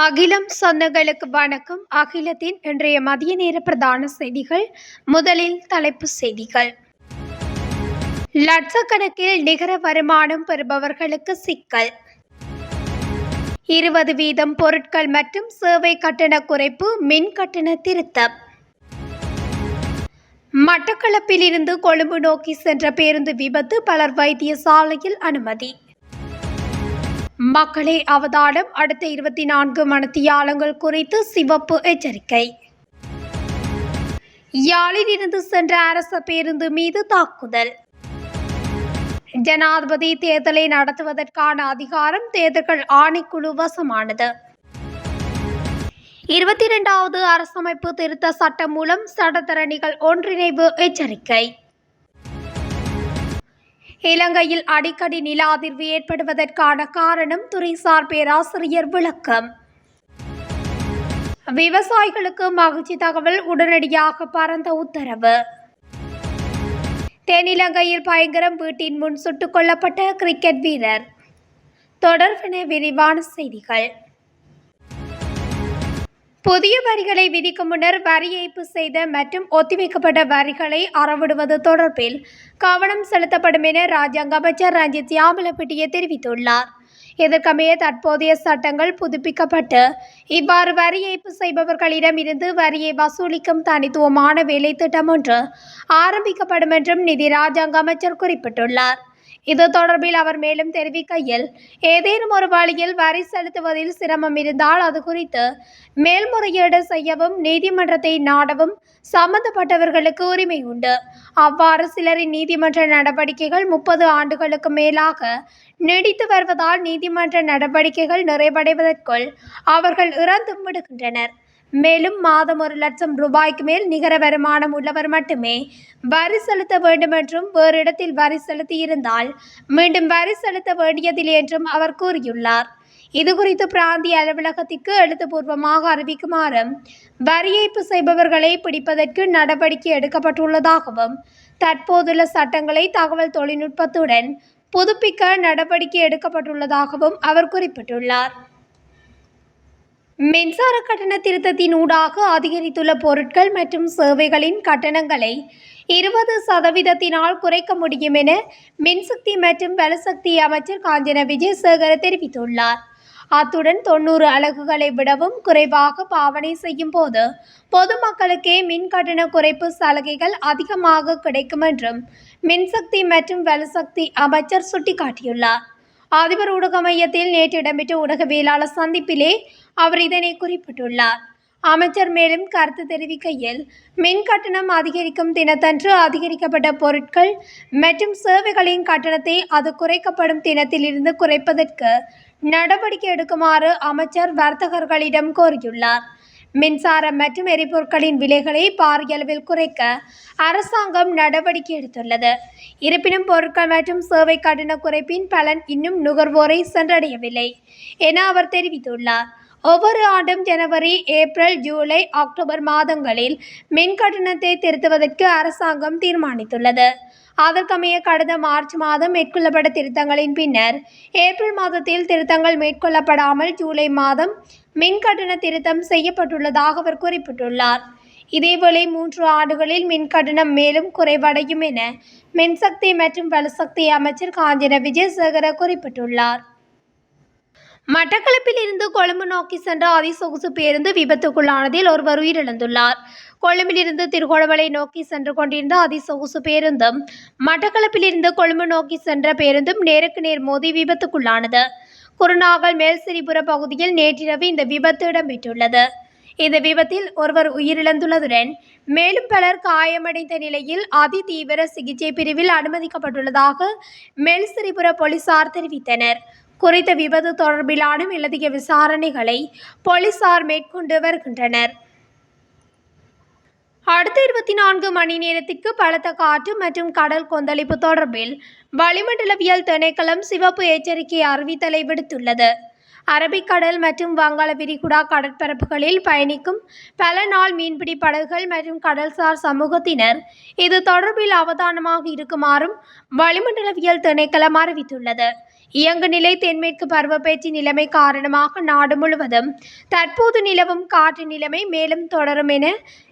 அகிலம் சொந்தங்களுக்கு வணக்கம். அகிலத்தின் இன்றைய மதிய நேர பிரதான செய்திகள். முதலில் தலைப்பு செய்திகள். லட்சக்கணக்கில் நிகர வருமானம் பெறுபவர்களுக்கு சிக்கல். இருபது வீதம் பொருட்கள் மற்றும் சேவை கட்டண குறைப்பு மின் கட்டண திருத்தம். மட்டக்களப்பில் இருந்து கொழும்பு நோக்கி சென்ற பேருந்து விபத்து பலர் வைத்தியசாலையில் அனுமதி. மக்களே அவதானம் அடுத்த இருபத்தி நான்கு மணத்தியாலங்கள் குறித்து சிவப்பு எச்சரிக்கை. யாழில் இருந்து சென்ற அரச பேருந்து மீது தாக்குதல். ஜனாதிபதி தேர்தலை நடத்துவதற்கான அதிகாரம் தேர்தல்கள் ஆணைக்குழு வசமானது. இருபத்தி இரண்டாவது அரசமைப்பு திருத்த சட்டம் மூலம் சட்டத்தரணிகள் ஒன்றிணைவு எச்சரிக்கை. இலங்கையில் அடிக்கடி நில அதிர்வு ஏற்படுவதற்கான காரணம் துறைசார் பேராசிரியர் விளக்கம். விவசாயிகளுக்கு மகிழ்ச்சி தகவல் உடனடியாக பறந்த உத்தரவு. தென்னிலங்கையில் பயங்கரம் வீட்டின் முன் சுட்டுக் கொல்லப்பட்ட கிரிக்கெட் வீரர். தொடர்பின விரிவான செய்திகள். புதிய வரிகளை விதிக்கும் முன்னர் வரி ஏய்ப்பு செய்த மற்றும் ஒத்திவைக்கப்பட்ட வரிகளை அறவிடுவது தொடர்பில் கவனம் செலுத்தப்படும் என ராஜாங்க அமைச்சர் ரஞ்சித் யாமலப்பிட்டிய தெரிவித்துள்ளார். இதற்கமைய தற்போதைய சட்டங்கள் புதுப்பிக்கப்பட்டு இவ்வாறு வரி ஏய்ப்பு செய்பவர்களிடம் இருந்து வரியை வசூலிக்கும் தனித்துவமான வேலை திட்டம் ஒன்று ஆரம்பிக்கப்படும் என்றும் நிதி ராஜாங்க அமைச்சர் குறிப்பிட்டுள்ளார். இது தொடர்பில் அவர் மேலும் தெரிவிக்கையில் ஏதேனும் ஒரு வழியில் வரி செலுத்துவதில் சிரமம் இருந்தால் அது குறித்து மேல்முறையீடு செய்யவும் நீதிமன்றத்தை நாடவும் சம்பந்தப்பட்டவர்களுக்கு உரிமை உண்டு. அவ்வாறு சிலரின் நீதிமன்ற நடவடிக்கைகள் முப்பது ஆண்டுகளுக்கு மேலாக நீடித்து வருவதால் நீதிமன்ற நடவடிக்கைகள் நிறைவடைவதற்குள் அவர்கள் இறந்தும் விடுகின்றனர். மேலும் மாதம் ஒரு லட்சம் ரூபாய்க்கு மேல் நிகர வருமானம் உள்ளவர் மட்டுமே வரி செலுத்த வேண்டும் என்றும் வேறு இடத்தில் வரி செலுத்தியிருந்தால் மீண்டும் வரி செலுத்த வேண்டியதில்லை என்றும் அவர் கூறியுள்ளார். இதுகுறித்து பிராந்திய அலுவலகத்திற்கு எழுத்துப்பூர்வமாக அறிவிக்குமாறும் வரி ஏய்ப்பு செய்பவர்களை பிடிப்பதற்கு நடவடிக்கை எடுக்கப்பட்டுள்ளதாகவும் தற்போதுள்ள சட்டங்களை தகவல் தொழில்நுட்பத்துடன் புதுப்பிக்க நடவடிக்கை எடுக்கப்பட்டுள்ளதாகவும் அவர் குறிப்பிட்டுள்ளார். மின்சார கட்டண திருத்தத்தின் ஊடாக அதிகரித்துள்ள பொருட்கள் மற்றும் சேவைகளின் கட்டணங்களை இருபது சதவீதத்தினால் குறைக்க முடியும் என மின்சக்தி மற்றும் வலசக்தி அமைச்சர் காஞ்சன விஜயசேகர தெரிவித்துள்ளார். அத்துடன் தொண்ணூறு அலகுகளை விடவும் குறைவாக பாவனை செய்யும் போது பொதுமக்களுக்கே மின் கட்டண குறைப்பு சலுகைகள் அதிகமாக கிடைக்கும் என்றும் மின்சக்தி மற்றும் வலசக்தி அமைச்சர் சுட்டிக்காட்டியுள்ளார். அதிபர் ஊடக மையத்தில் நேற்று இடம்பெற்ற ஊடகவியலாளர் சந்திப்பிலே அவர் இதனை குறிப்பிட்டுள்ளார். அமைச்சர் மேலும் கருத்து தெரிவிக்கையில் மின் கட்டணம் அதிகரிக்கும் தினத்தன்று அதிகரிக்கப்பட்ட பொருட்கள் மற்றும் சேவைகளின் கட்டணத்தை அது குறைக்கப்படும் தினத்திலிருந்து குறைப்பதற்கு நடவடிக்கை எடுக்குமாறு அமைச்சர் வர்த்தகர்களிடம் கோரியுள்ளார். மின்சாரம் மற்றும் எரிபொருட்களின் விலைகளை பாரிய அளவில் குறைக்க அரசாங்கம் நடவடிக்கை எடுத்துள்ளது. இருப்பினும் பொருட்கள் மற்றும் சேவை கட்டண குறைப்பின் பலன் இன்னும் நுகர்வோரை சென்றடையவில்லை என அவர் தெரிவித்துள்ளார். ஒவ்வொரு ஆண்டும் ஜனவரி ஏப்ரல் ஜூலை அக்டோபர் மாதங்களில் மின் கட்டணத்தை திருத்துவதற்கு அரசாங்கம் தீர்மானித்துள்ளது. அதற்கமைய கடந்த மார்ச் மாதம் மேற்கொள்ளப்பட்ட திருத்தங்களின் பின்னர் ஏப்ரல் மாதத்தில் திருத்தங்கள் மேற்கொள்ளப்படாமல் ஜூலை மாதம் மின் கட்டண திருத்தம் செய்யப்பட்டுள்ளதாக அவர் குறிப்பிட்டுள்ளார். இதேவேளை மூன்று ஆண்டுகளில் மின் கட்டணம் மேலும் குறைவடையும் என மின்சக்தி மற்றும் வலுசக்தி அமைச்சர் காஞ்சன விஜயசேகர குறிப்பிட்டுள்ளார். மட்டக்களப்பில் இருந்து கொழும்பு நோக்கி சென்ற அதிசொகுசு பேருந்து விபத்துக்குள்ளானதில் ஒருவர் உயிரிழந்துள்ளார். கொழும்பிலிருந்து திருகோணமலை நோக்கி சென்று கொண்டிருந்த அதிசொகுசு பேருந்தும் மட்டக்களப்பில் இருந்து கொழும்பு நோக்கி சென்ற பேருந்தும் நேருக்கு நேர் மோதி விபத்துக்குள்ளானது. குருநாகல் மேல்சிரிபுர பகுதியில் நேற்றிரவு இந்த விபத்து இடம்பெற்றுள்ளது. இந்த விபத்தில் ஒருவர் உயிரிழந்துள்ளதுடன் மேலும் பலர் காயமடைந்த நிலையில் அதிதீவிர சிகிச்சை பிரிவில் அனுமதிக்கப்பட்டுள்ளதாக மேல்சிரிபுர போலீசார் தெரிவித்தனர். குறித்த விபத்து தொடர்பிலான மேலதிக விசாரணைகளை போலீசார் மேற்கொண்டு வருகின்றனர். அடுத்த இருபத்தி நான்கு மணி நேரத்திற்கு பலத்த காற்று மற்றும் கடல் கொந்தளிப்பு தொடர்பில் வளிமண்டலவியல் திணைக்களம் சிவப்பு எச்சரிக்கை அறிவித்தலை விடுத்துள்ளது. அரபிக்கடல் மற்றும் வங்காள விரிகுடா கடற்பரப்புகளில் பயணிக்கும் பல நாள் மீன்பிடி படகுகள் மற்றும் கடல்சார் சமூகத்தினர் இது தொடர்பில் அவதானமாக இருக்குமாறும் வளிமண்டலவியல் திணைக்களம் அறிவித்துள்ளது. இயங்குநிலை தென்மேற்கு பருவப்பேச்சு நிலைமை காரணமாக நாடு முழுவதும் தற்போது நிலவும் காற்று நிலைமை மேலும் தொடரும் என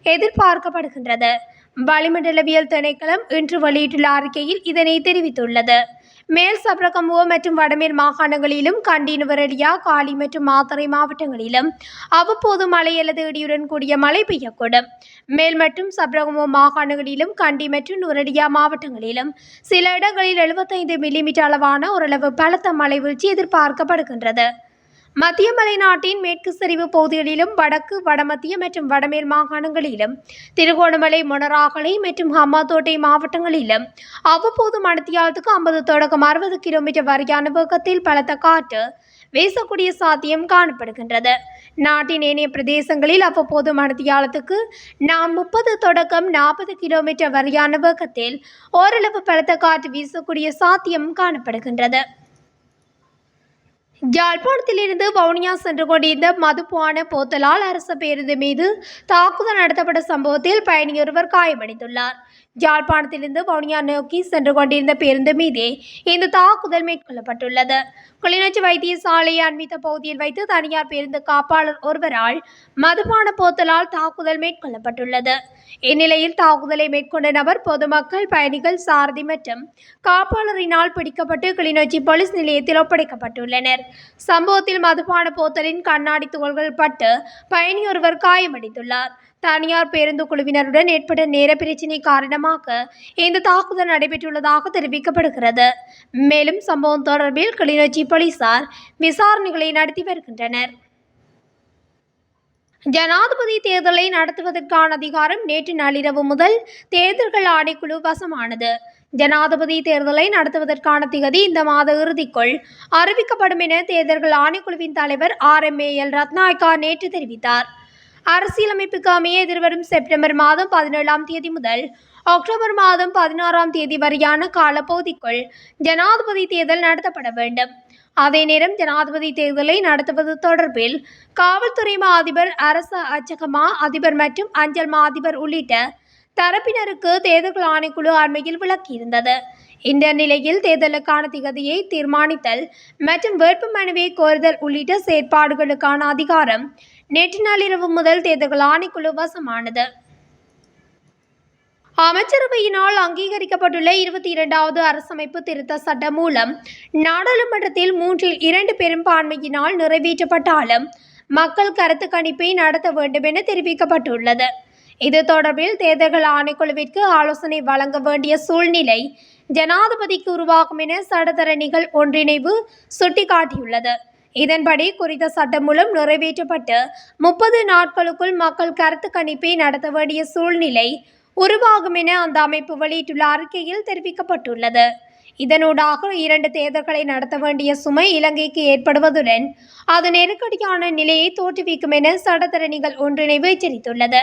எதிர்பார்க்கப்படுகின்றது. வளிமண்டலவியல் திணைக்களம் இன்று வெளியிட்டுள்ள அறிக்கையில் இதனை தெரிவித்துள்ளது. மேல் சப்ரகமுவ மற்றும் வடமேல் மாகாணங்களிலும் கண்டி நுவரெலியா காலி மற்றும் மாத்தறை மாவட்டங்களிலும் அவ்வப்போது மழை அல்லது இடியுடன் கூடிய மழை பெய்யக்கூடும். மேல் மற்றும் சப்ரகமுவ மாகாணங்களிலும் கண்டி மற்றும் நுவரெலியா மாவட்டங்களிலும் சில இடங்களில் 75 மில்லிமீட்டர் அளவான ஓரளவு பலத்த மழை வீழ்ச்சி எதிர்பார்க்கப்படுகின்றது. மத்திய மலைநாட்டின் மேற்கு சரிவு பகுதிகளிலும் வடக்கு வடமத்திய மற்றும் வடமேல் மாகாணங்களிலும் திருகோணமலை மொனராகலை மற்றும் ஹம்மாத்தோட்டை மாவட்டங்களிலும் அவ்வப்போது மணத்தியாலத்துக்கு ஐம்பது தொடக்கம் அறுபது கிலோமீட்டர் வரையான வேகத்தில் பலத்த காற்று வீசக்கூடிய சாத்தியம் காணப்படுகின்றது. நாட்டின் ஏனைய பிரதேசங்களில் அவ்வப்போது மணத்தியாலத்துக்கு நாம் முப்பது தொடக்கம் நாற்பது கிலோமீட்டர் வரையான வேகத்தில் ஓரளவு பலத்த காற்று வீசக்கூடிய சாத்தியம் காணப்படுகின்றது. யாழ்ப்பாணத்திலிருந்து வவுனியா சென்று கொண்டிருந்த மதுபான போத்தலால் அரசு பேருந்து மீது தாக்குதல் நடத்தப்பட்ட சம்பவத்தில் பயணியொருவர் காயமடைந்துள்ளார். யாழ்ப்பாணத்திலிருந்து வவுனியா நோக்கி சென்று கொண்டிருந்த பேருந்து மீதே இந்த தாக்குதல் மேற்கொள்ளப்பட்டுள்ளது. கிளிநொச்சி வைத்தியசாலையை அண்மித்த பகுதியில் வைத்து தனியார் பேருந்து காப்பாளர் ஒருவரால் மதுபான போத்தலால் தாக்குதல் மேற்கொள்ளப்பட்டுள்ளது. இந்நிலையில் தாக்குதலை மேற்கொண்ட நபர் பொதுமக்கள் பயணிகள் சாரதி மற்றும் காப்பாளரினால் பிடிக்கப்பட்டு கிளிநொச்சி போலீஸ் நிலையத்தில் ஒப்படைக்கப்பட்டுள்ளனர். சம்பவத்தில் மதுபான போத்தலின் கண்ணாடி துகள்கள் பட்டு பயணி ஒருவர் காயமடைந்துள்ளார். தனியார் பேருந்து குழுவினருடன் ஏற்பட்ட நேர பிரச்சினை காரணமாக இந்த தாக்குதல் நடைபெற்றுள்ளதாக தெரிவிக்கப்படுகிறது. மேலும் சம்பவம் தொடர்பில் கிளிநொச்சி போலீசார் விசாரணைகளை நடத்தி வருகின்றனர். ஜனாதிபதி தேர்தலை நடத்துவதற்கான அதிகாரம் நேற்று நள்ளிரவு முதல் தேர்தல்கள் ஆணைக்குழு வசமானது. ஜனாதிபதி தேர்தலை நடத்துவதற்கான திகதி இந்த மாத இறுதிக்குள் அறிவிக்கப்படும் என தேர்தல்கள் ஆணைக்குழுவின் தலைவர் R M A L Ratnayake நேற்று தெரிவித்தார். அரசியலமைப்புக்கு அமைய எதிர்வரும் செப்டம்பர் மாதம் பதினேழாம் தேதி முதல் அக்டோபர் மாதம் பதினாறாம் தேதி வரையான காலப்பகுதிக்குள் ஜனாதிபதி தேர்தல் நடத்தப்பட வேண்டும். அதே நேரம் ஜனாதிபதி தேர்தலை நடத்துவது தொடர்பில் காவல்துறை மா அதிபர் அரசு அச்சகமா அதிபர் மற்றும் அஞ்சல் மா அதிபர் உள்ளிட்ட தரப்பினருக்கு தேர்தல் ஆணைக்குழு அண்மையில் விளக்கியிருந்தது. இந்த நிலையில் தேர்தலுக்கான திகதியை தீர்மானித்தல் மற்றும் வேட்புமனுவை கோருதல் உள்ளிட்ட செயற்பாடுகளுக்கான அதிகாரம் நேற்று நள்ளிரவு முதல் தேர்தல் ஆணைக்குழு வசமானது. அமைச்சரவையினால் அங்கீகரிக்கப்பட்டுள்ள இருபத்தி இரண்டாவது அரசமைப்பு திருத்த சட்டம் மூலம் நாடாளுமன்றத்தில் மூன்றில் இரண்டு பெரும்பான்மையினால் நிறைவேற்றப்பட்டாலும் மக்கள் கருத்து கணிப்பை நடத்த வேண்டும் என தெரிவிக்கப்பட்டுள்ளது. இது தொடர்பில் தேர்தல்கள் ஆணைக்குழுவிற்கு ஆலோசனை வழங்க வேண்டிய சூழ்நிலை ஜனாதிபதிக்கு உருவாகும் என சட்டத்தரணிகள் ஒன்றிணைவு சுட்டிக்காட்டியுள்ளது. இதன்படி குறித்த சட்டம் மூலம் நிறைவேற்றப்பட்டு முப்பது நாட்களுக்குள் மக்கள் கருத்து கணிப்பை நடத்த வேண்டிய சூழ்நிலை உருவாகும் என அந்த அமைப்பு வெளியிட்டுள்ள அறிக்கையில் தெரிவிக்கப்பட்டுள்ளது. இதனூடாக இரண்டு தேர்தல்களை நடத்த வேண்டிய சுமை இலங்கைக்கு ஏற்படுவதுடன் அது நெருக்கடியான நிலையை தோற்றுவிக்கும் என சட்டத்தரணிகள் ஒன்றிணைவு எச்சரித்துள்ளது.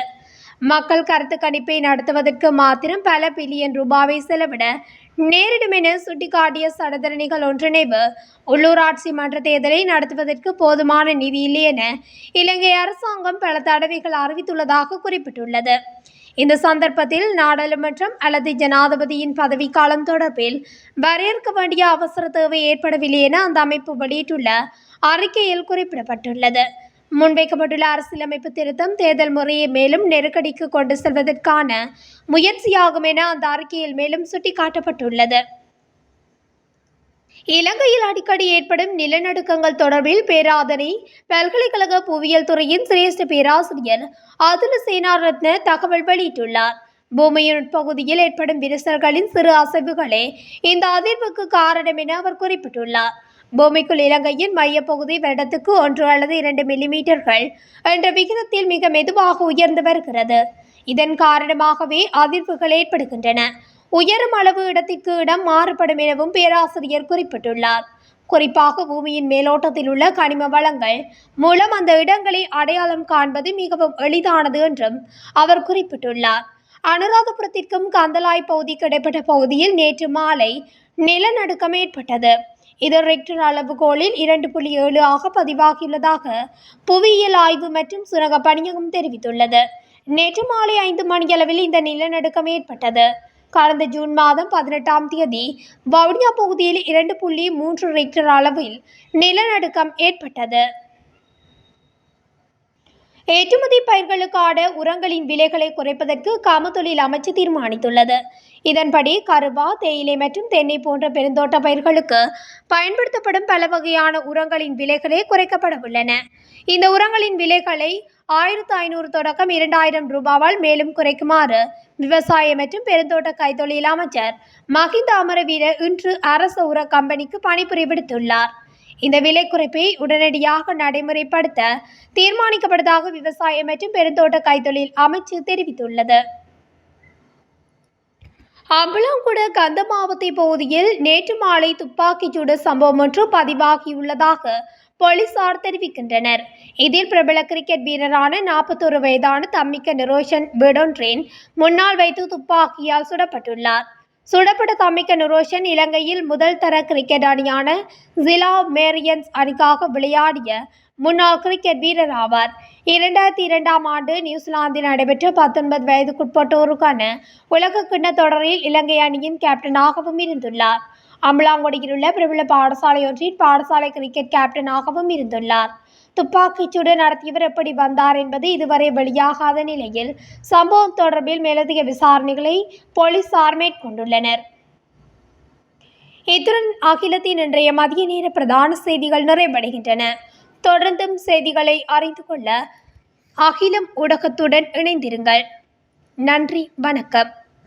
மக்கள் கருத்து கணிப்பை நடத்துவதற்கு மாத்திரம் பல பில்லியன் ரூபாவை செலவிட நேரிடும் என சுட்டிக்காட்டிய சடதரணிகள் ஒன்றிணைவு உள்ளூராட்சி மன்ற தேர்தலை நடத்துவதற்கு போதுமான நிதி இல்லை என இலங்கை அரசாங்கம் பல தடவைகள் அறிவித்துள்ளதாக குறிப்பிட்டுள்ளது. இந்த சந்தர்ப்பத்தில் நாடாளுமன்றம் அல்லது ஜனாதிபதியின் பதவிக்காலம் தொடர்பில் வரையறுக்க வேண்டிய அவசர தேவை ஏற்படவில்லை என அந்த அமைப்பு வெளியிட்டுள்ள அறிக்கையில் குறிப்பிடப்பட்டுள்ளது. முன்வைக்கப்பட்டுள்ள அரசியலமைப்பு திருத்தம் தேர்தல் முறையை மேலும் நெருக்கடிக்கு கொண்டு செல்வதற்கான முயற்சியாகும் என அந்த அறிக்கையில் மேலும் சுட்டிக்காட்டப்பட்டுள்ளது. இலங்கையில் அடிக்கடி ஏற்படும் நிலநடுக்கங்கள் தொடர்பில் பேராதனை பல்கலைக்கழக புவியியல் துறையின் சிரேஷ்ட பேராசிரியர் அதுல சேனாரத்ன தகவல் வெளியிட்டுள்ளார். பூமியின் உட்பகுதியில் ஏற்படும் விரிசல்களின் சிறு அசைவுகளே இந்த அதிர்வுக்கு காரணம் என அவர் குறிப்பிட்டுள்ளார். பூமிக்குள் இலங்கையின் மையப்பகுதி வருடத்துக்கு ஒன்று அல்லது இரண்டு மில்லிமீட்டர்கள் என்ற விகிதத்தில் மிக மெதுவாக உயர்ந்து வருகிறது. இதன் காரணமாகவே அதிர்வுகள் ஏற்படுகின்றன. உயரும் அளவு இடத்திற்கு இடம் மாறுபடும் எனவும் பேராசிரியர் குறிப்பிட்டுள்ளார். குறிப்பாக பூமியின் மேலோட்டத்தில் உள்ள கனிம வளங்கள் மூலம் அந்த இடங்களை அடையாளம் காண்பது மிகவும் எளிதானது என்றும் அவர் குறிப்பிட்டுள்ளார். அனுராதபுரத்திற்கும் கந்தலாய் பகுதிக்கு இடைப்பட்ட பகுதியில் நேற்று மாலை நிலநடுக்கம் ஏற்பட்டது. இது ரெக்டர் அளவுகோலில் இரண்டு புள்ளி ஏழு ஆக பதிவாகியுள்ளதாக புவியியல் ஆய்வு மற்றும் சுரங்க பணியகம் தெரிவித்துள்ளது. நேற்று மாலை ஐந்து மணியளவில் இந்த நிலநடுக்கம் ஏற்பட்டது. கடந்த ஜூன் மாதம் பதினெட்டாம் தேதி வவுனியா பகுதியில் இரண்டு புள்ளி மூன்று ரெக்டர் அளவில் நிலநடுக்கம் ஏற்பட்டது. ஏற்றுமதி பயிர்களுக்கான உரங்களின் விலைகளை குறைப்பதற்கு காமத்தொழில் அமைச்சு தீர்மானித்துள்ளது. இதன்படி கருவா தேயிலை மற்றும் தென்னை போன்ற பெருந்தோட்ட பயிர்களுக்கு பயன்படுத்தப்படும் பல வகையான உரங்களின் விலைகளே குறைக்கப்பட உள்ளன. இந்த உரங்களின் விலைகளை ஆயிரத்து ஐநூறு தொடக்கம் இரண்டாயிரம் ரூபாவால் மேலும் குறைக்குமாறு விவசாய மற்றும் பெருந்தோட்ட கைத்தொழில் அமைச்சர் மஹிந்த அமரவீர இன்று அரசு உர கம்பெனிக்கு பணிபுரி விடுத்துள்ளார் இந்த விலை குறைப்பை உடனடியாக நடைமுறைப்படுத்த தீர்மானிக்கப்பட்டதாக விவசாயம் மற்றும் பெருந்தோட்ட கைத்தொழில் அமைச்சு தெரிவித்துள்ளது. அம்பலாங்குட கந்தமாவத்தை பகுதியில் நேற்று மாலை துப்பாக்கிச்சூடு சம்பவம் ஒன்று பதிவாகியுள்ளதாக போலீசார் தெரிவிக்கின்றனர். இதில் பிரபல கிரிக்கெட் வீரரான நாற்பத்தோரு வயதான தம்மிக்க நிரோஷன் வீடொன்றின் முன்னால் வைத்து துப்பாக்கியால் சுடப்பட்டுள்ளார். சுடப்பட்ட தம்மிக்க நுரோஷன் இலங்கையில் முதல் தர கிரிக்கெட் அணியான ஜிலா மேரியன்ஸ் அணிக்காக விளையாடிய முன்னாள் கிரிக்கெட் வீரர் ஆவார். இரண்டாயிரத்தி இரண்டாம் ஆண்டு நியூசிலாந்தில் நடைபெற்ற பத்தொன்பது வயதுக்குட்பட்டோருக்கான உலக கிண்ண தொடரில் இலங்கை அணியின் கேப்டனாகவும் இருந்துள்ளார். அம்பலாங்குடியில் உள்ள பிரபல பாடசாலையொன்றின் பாடசாலை கிரிக்கெட் கேப்டனாகவும் இருந்துள்ளார். துப்பாக்கிச்சூடு நடத்தியவர் எப்படி வந்தார் என்பது இதுவரை வெளியாகாத நிலையில் சம்பவம் தொடர்பில் மேலதிக விசாரணைகளை போலீசார் மேற்கொண்டுள்ளனர். இத்துடன் அகிலத்தின் இன்றைய மதிய நேர பிரதான செய்திகள் நிறைவடைகின்றன. தொடர்ந்தும் செய்திகளை அறிந்து கொள்ள அகிலம் ஊடகத்துடன் இணைந்திருங்கள். நன்றி வணக்கம்.